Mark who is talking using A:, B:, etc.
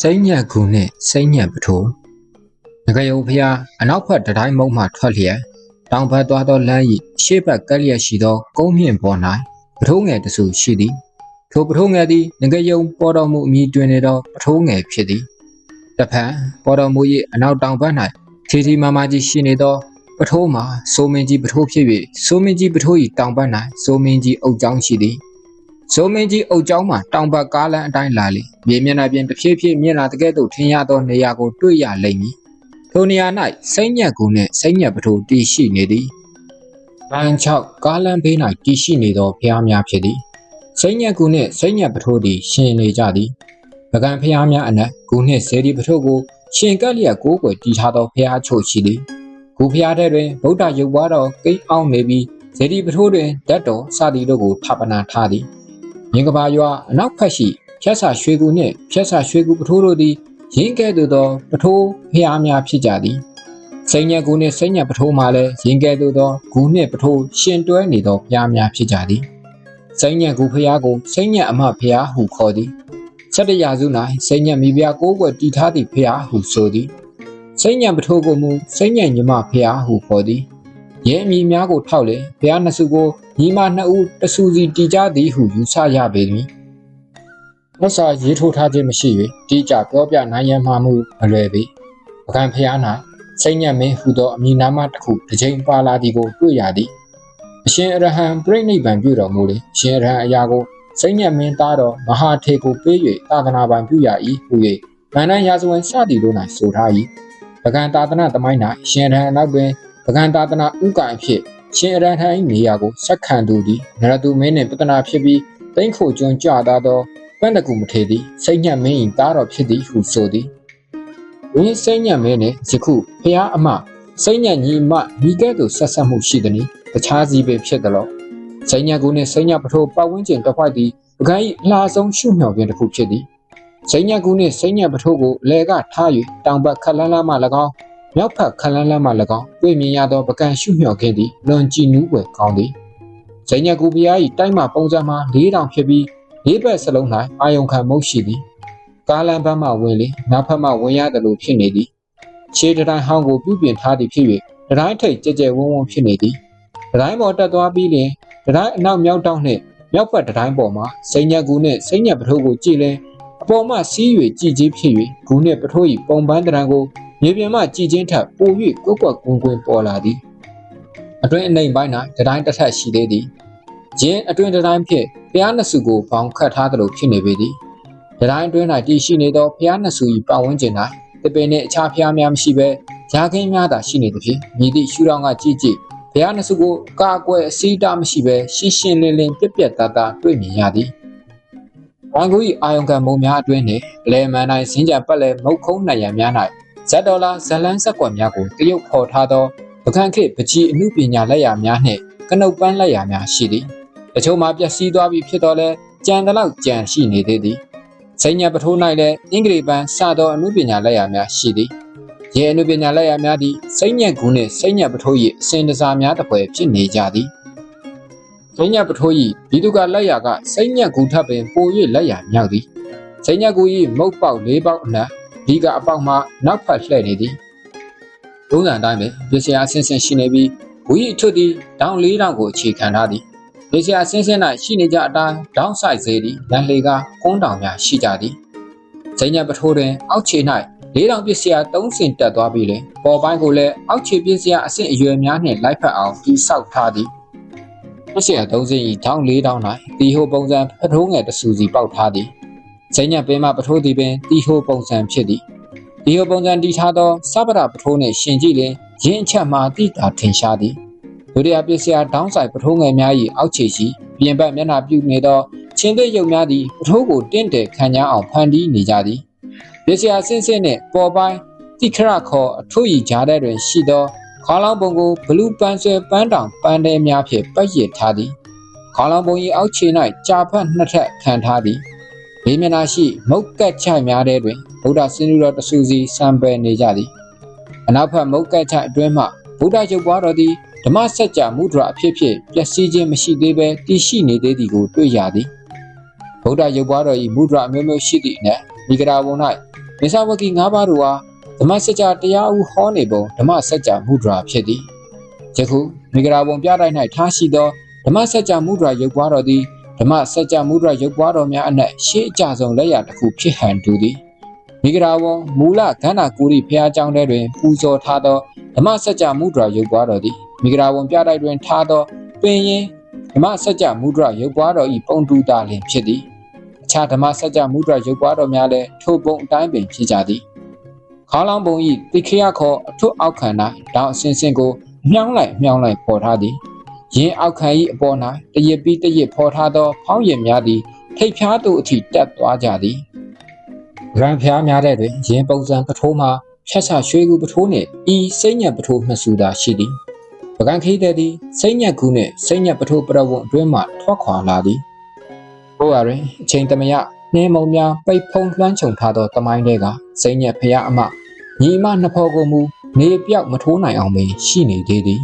A: စိမ့်ညက်ကူနှင့်စိမ့်ညက်ပထိုးငကယုံဖျားအနောက်ဘက်တတိုင်းမုံမှထွက်လျက်တောင်ဘက်သွားသောလမ်း၏ရှေ့ဘက်ကပ်လျက်ရှိသောကုန်းမြင့်ပေါ်၌ပထိုးငယ်တဆူရှိသည်ထိုပထိုးငယ်သည်ငကယုံပေါ်တော်မူအမည်တွင်နေသောပထိုးငယ်ဖြစ်သည်တစ်ဖက်ပေါ်တော်မူ၏အနောက်တောင်ဘက်၌ထီထီမာမာကြီးရှိနေသောပထိုးမှာစိုးမင်းကြီးပထိုးဖြစ်၍စိုးမင်းကြီးပထိုး၏တောင်ဘက်၌စိုးမင်းကြီးအုတ်ကျောင်းရှိသည် ဇိုမင်းကြီးအုတ်ကျောင်းမှာတောင်ဘက်ကားလမ်းအတိုင်းလာလေမြေမျက်နှာပြင်တစ်ဖြည်းဖြည်းမြင့်လာတဲ့ကဲ့သို့ထင်ရသောနေရာကိုတွေ့ရလိမ့်မည်ထိုနေရာ၌စိမ့်ညက်ကူနှင့်စိမ့်ညက်ပထိုးတည်ရှိနေသည်လမ်း6ကားလမ်းဘေး၌တည်ရှိနေသောဖျားများဖြစ်သည်စိမ့်ညက်ကူနှင့်စိမ့်ညက်ပထိုးသည်ရှင်နေကြသည်ပကံဖျားများအနက်ကူနှင့်စေဒီပထိုးကိုရှင်ကပ်လျက်ကိုးကွယ်တည်ထားသောဖျားချို့ရှိသည်ကူဖျားတဲ့တွင်ဗုဒ္ဓရုပ်ပွားတော်ကိန်းအောင်နေပြီးစေဒီပထိုးတွင်ဓာတ်တော်စသည်တို့ကိုထပ်ပနာထားသည် မြင်းကဘာရွာအနောက်ဖက်ရှိဖြတ်ဆာရွှေကူနှင့်ဖြတ်ဆာရွှေကူပထိုးတို့သည်ရင်းကဲ့သို့သောပထိုးဖျားများဖြစ်ကြသည်စိန်ညက်ကူနှင့်စိန်ညက်ပထိုးမှလည်းရင်းကဲ့သို့သောဂူနှင့်ပထိုးရှင်တွဲနေသောဖျားများဖြစ်ကြသည်စိန်ညက်ကူဖျားကိုစိန်ညက်အမဖျားဟုခေါ်သည်ဆက်တရာစု၌စိန်ညက်မိဖုရားကိုးကွယ်တည်ထားသည့်ဖျားဟုဆိုသည်စိန်ညက်ပထိုးကိုမူစိန်ညက်ညီမဖျားဟုခေါ်သည် ရဲအမည်များကိုထောက်လေဘုရားနှစ်စုကိုညီမနှစ်ဦးတဆူစီတီကြသည်ဟုယူဆရပေသည်။မြတ်စွာရေးထိုးထားခြင်းမရှိ၍တိကျပြောပြနိုင်ရမှမူမလွယ်ပေ။ပကံဖျား၌စိတ်ညက်မင်းဟူသောအမည်နာမတစ်ခုတစ်ချိန်ပါလာသည်ကိုတွေ့ရသည်။အရှင်အရဟံပြိဋိဘံပြုတော်မူလေ။ရှင်အရဟံအရာကိုစိတ်ညက်မင်းသားတော်မဟာထေကိုပေး၍သာသနာပိုင်ပြုရ၏ဟု၍ဗန္ဒန်ရာဇဝင်စသည်တို့၌ဆိုထား၏။ပကံသာသနာသမိုင်း၌ရှင်အရဟံနောက်တွင် ပကံတာတနာဥကံအဖြစ်ရှင်အရဟံ၏နေရာကိုဆက်ခံသူသည်နရတုမင်းနှင့်ပတနာဖြစ်ပြီးတိမ့်ခိုကျွန်းကြသားသောပန့်တကူမထေသည်စိတ်ညက်မင်း၏တားတော်ဖြစ်သည်ဟုဆိုသည်ဝင်းစိတ်ညက်မင်းနှင့်ယခုဖျားအမစိတ်ညက်ညီမညီကဲ့သို့ဆက်ဆက်မှုရှိသည်။တခြားစီပင်ဖြစ်သလောစိတ်ညက်ကူနှင့်စိတ်ညက်ပထိုးပတ်ဝန်းကျင်တစ်ခွက်သည်ပကံ၏အလားဆုံးရှုမြော်ခြင်းတစ်ခုဖြစ်သည်စိတ်ညက်ကူနှင့်စိတ်ညက်ပထိုးကိုအလဲကထား၍တောင်ဘက်ခက်လန်းလန်းမှ၎င်း မြောက်ဖက်ခလန်းလန်းမှ၎င်းတွေ့မြင်ရသောပကံရှုမြော်ခြင်းသည်လွန်ကြည်နူးွယ်ကောင်းသည်ဇိညက်ကူဘုရား၏တိုက်မှပုံစံမှာ၄တောင်ဖြစ်ပြီးလေးဘက်စလုံး၌အာယုံခံမုတ်ရှိသည်ကားလမ်းဘက်မှဝင်လေနောက်ဘက်မှဝင်ရတယ်လို့ဖြစ်နေသည်ခြေတတိုင်းဟောင်းကိုပြုပြင်ထားသည်ဖြစ်၍တတိုင်းထိတ်ကြဲကြဲဝန်းဝန်းဖြစ်နေသည်တတိုင်းပေါ်တက်သွားပြီးလျှင်တတိုင်းအနောက်မြောက်တောင်းနှင့်မြောက်ဘက်တတိုင်းပေါ်မှာဇိညက်ကူနှင့်ဇိညက်ပထိုးကိုကြည်လင်အပေါ်မှစီး၍ကြည်ကြီးဖြစ်၍ဂူနှင့်ပထိုး၏ပုံပန်းတရံကို မြေပြင်မှကြည်ချင်းထပ်ပို၍ကွက်ကွက်ကွင်းကွင်းပေါ်လာသည်အတွင်းအနှိမ်ပိုင်း၌တတိုင်းတစ်ထပ်ရှိသေးသည်ရင်းအတွင်းတတိုင်းဖြင့်ဖျားနှစ်စုကိုပေါင်ခတ်ထားသလိုဖြစ်နေပေသည်တတိုင်းအတွင်း၌တည်ရှိနေသောဖျားနှစ်စု၏ပတ်ဝန်းကျင်၌တပင်နှင့်အခြားဖျားများမရှိဘဲရာခင်းများသာရှိနေသည်ဖြင့်မြည်သည့်ရှူတော်ကကြည့်ကြည့်ဖျားနှစ်စုကိုကာကွယ်အစည်းအတားမရှိဘဲရှင်းရှင်းလင်းလင်းပြက်ပြက်သားသားတွေ့မြင်ရသည်ဝမ်ကူ၏အာယုံကံမုံများအတွင်းနှင့်အလဲမန်တိုင်းစင်းကြပတ်လဲမုတ်ခုံးနိုင်ရန်များ၌ ဇက်ဒေါ်လာဇလန်းဆက်ကွက်များကိုတရုတ်ဖော်ထားသောပကံခေပကြီးအမှုပညာလက်ရာများနှင့်ကနုတ်ပန်းလက်ရာများရှိသည်တချို့မှာပျက်စီးသွားပြီဖြစ်တော့လဲကြံတလောက်ကြံရှိနေသေးသည်စိညာပထိုး၌လည်းအင်္ဂလိပ်ပန်းစသောအမှုပညာလက်ရာများရှိသည်ရေအမှုပညာလက်ရာများသည်စိညက်ကူနှင့်စိညက်ပထိုး၏အစဉ်တစားများတစ်ပွဲဖြစ်နေကြသည်စိညက်ပထိုး၏ဒီတုကလက်ရာကစိညက်ကူထပ်ပင်ပို၍လက်ရာမြောက်သည်စိညက်ကူ၏မုတ်ပေါက်၄ပေါက်အနက် ဒီကအပေါက်မှနောက်ဖက်လှည့်နေသည်ဒုံးစံအတိုင်းပဲပစ္စယအဆင်းဆင်းရှိနေပြီးဝီအထွတ်သည်ဒေါင်း၄တောင်ကိုအခြေခံထားသည်ပစ္စယအဆင်းဆင်း၌ရှိနေကြအတိုင်းဒေါင်းဆိုင်စေသည်လန်လေကကုန်းတောင်များရှိကြသည်ဇိညာပထိုးတွင်အောက်ခြေ၌လေးတောင်ပစ္စယ၃ဆင်တက်သွားပြီးလင်ပေါ်ပိုင်းကိုလည်းအောက်ခြေပစ္စယအဆင့်အရွယ်များနှင့်လိုက်ဖက်အောင်တိဆောက်ထားသည်ပစ္စယ၃ဆင်၏ဒေါင်း၄တောင်၌တီဟိုပုံစံပထိုးငယ်တဆူစီပေါက်ထားသည် ဇိညာပင်မပထိုးသည်ပင်တီဟိုပုံစံဖြစ်သည်ဒီဟိုပုံစံတီထားသောစပရပထိုးနှင့်ရှင်ကြည့်လင်ရင်းအချက်မှာတိတာထင်ရှားသည်ဒုတိယပစ္စယဒေါင်းဆိုင်ပထိုးငယ်များ၏အောက်ခြေရှိပြင်ပမျက်နှာပြုနေသောချင်းသိရုပ်များသည်ပထိုးကိုတင့်တယ်ခံကြအောင်ဖန်တီးနေကြသည်ပစ္စယဆင်းဆင်းနှင့်ပေါ်ပိုင်းတိခရခေါ်အထွတ်ဤကြားထဲတွင်ရှိသောခေါလောင်းပုံကိုဘလူးပန်းဆွဲပန်းတောင်ပန်းတဲများဖြင့်ပတ်ရစ်ထားသည်ခေါလောင်းပုံ၏အောက်ခြေ၌ကြာဖက်နှစ်ထပ်ခံထားသည် ဘေးမျက်နှာရှိ မုတ်ကက်ချိုင်များထဲတွင်ဗုဒ္ဓဆင်းရဲတော်တဆူစီစံပယ်နေကြသည်အနောက်ဘက်မုတ်ကက်ချိုင်အတွင်းမှဗုဒ္ဓရုပ်ပွားတော်သည်ဓမ္မစကြာမုဒ္ဒရာအဖြစ်ဖြင့်ပျက်စီးခြင်းမရှိသေးဘဲတည်ရှိနေသေးသည်ကိုတွေ့ရသည်ဗုဒ္ဓရုပ်ပွားတော်၏မုဒ္ဒရာအမျိုးမျိုးရှိသည့်အနက်မိဂရာဝုံ၌မေဆာဝကီ၅ပါးတို့အားဓမ္မစကြာတရားဥဟောနေပုံဓမ္မစကြာမုဒရာဖြစ်သည်ယခုမိဂရာဘုံပြတိုက်၌ထားရှိသောဓမ္မစကြာမုဒရာရုပ်ပွားတော်သည် ဓမ္မစကြာမုဒရာရုပ်ပွားတော်များအနက်ရှေးအကြဆုံးလက်ရာတစ်ခုဖြစ်ဟန်တူသည်မိဂရာဘုံမူလကန္နာကူရီဖျားเจ้าထဲတွင်ပူဇော်ထားသောဓမ္မစကြာမုဒရာရုပ်ပွားတော်သည်မိဂရာဘုံပြတိုက်တွင်ထားသောပင်ရင်ဓမ္မစကြာမုဒရာရုပ်ပွားတော်၏ပုံတူတာလင်ဖြစ်သည်အခြားဓမ္မစကြာမုဒရာရုပ်ပွားတော်များလည်းထိုပုံအတိုင်းပင်ဖြစ်ကြသည် ခေါင်းလောင်းပုံဤတိခရခေါ်အထွတ်အောက်ခံ၌တောင်အစင်စင်ကိုမြောင်းလိုက်မြောင်းလိုက်ပေါ်ထားသည် ယင်းအောက်ခံဤအပေါ်၌တရစ်ပြီးတရစ်ပေါ်ထားသော ဖောင်းရည်များသည်ထိပ်ဖြားသို့အထိတက်သွားကြသည်ရံဖျားများတဲ့တွင်ယင်းပုံစံပထိုးမှာဖြတ်ချရွှေကူပထိုးနှင့်ဤစိမ့်ညက်ပထိုးနှစ်စုသာရှိသည်ပကံခီးတဲ့သည်စိမ့်ညက်ကူနှင့်စိမ့်ညက်ပထိုးပရဝုံအတွင်းမှထွက်ခွာလာသည်ဘိုးရတွင်အချိန်တမယနှင်းမုံများပိတ်ဖုံလွှမ်းခြုံထားသောတမိုင်းတွေကစိမ့်ညက်ဖျားအမညီမနှစ်ဖော်ကိုမူနေပြောက်မထိုးနိုင်အောင်ပင်ရှိနေသေးသည်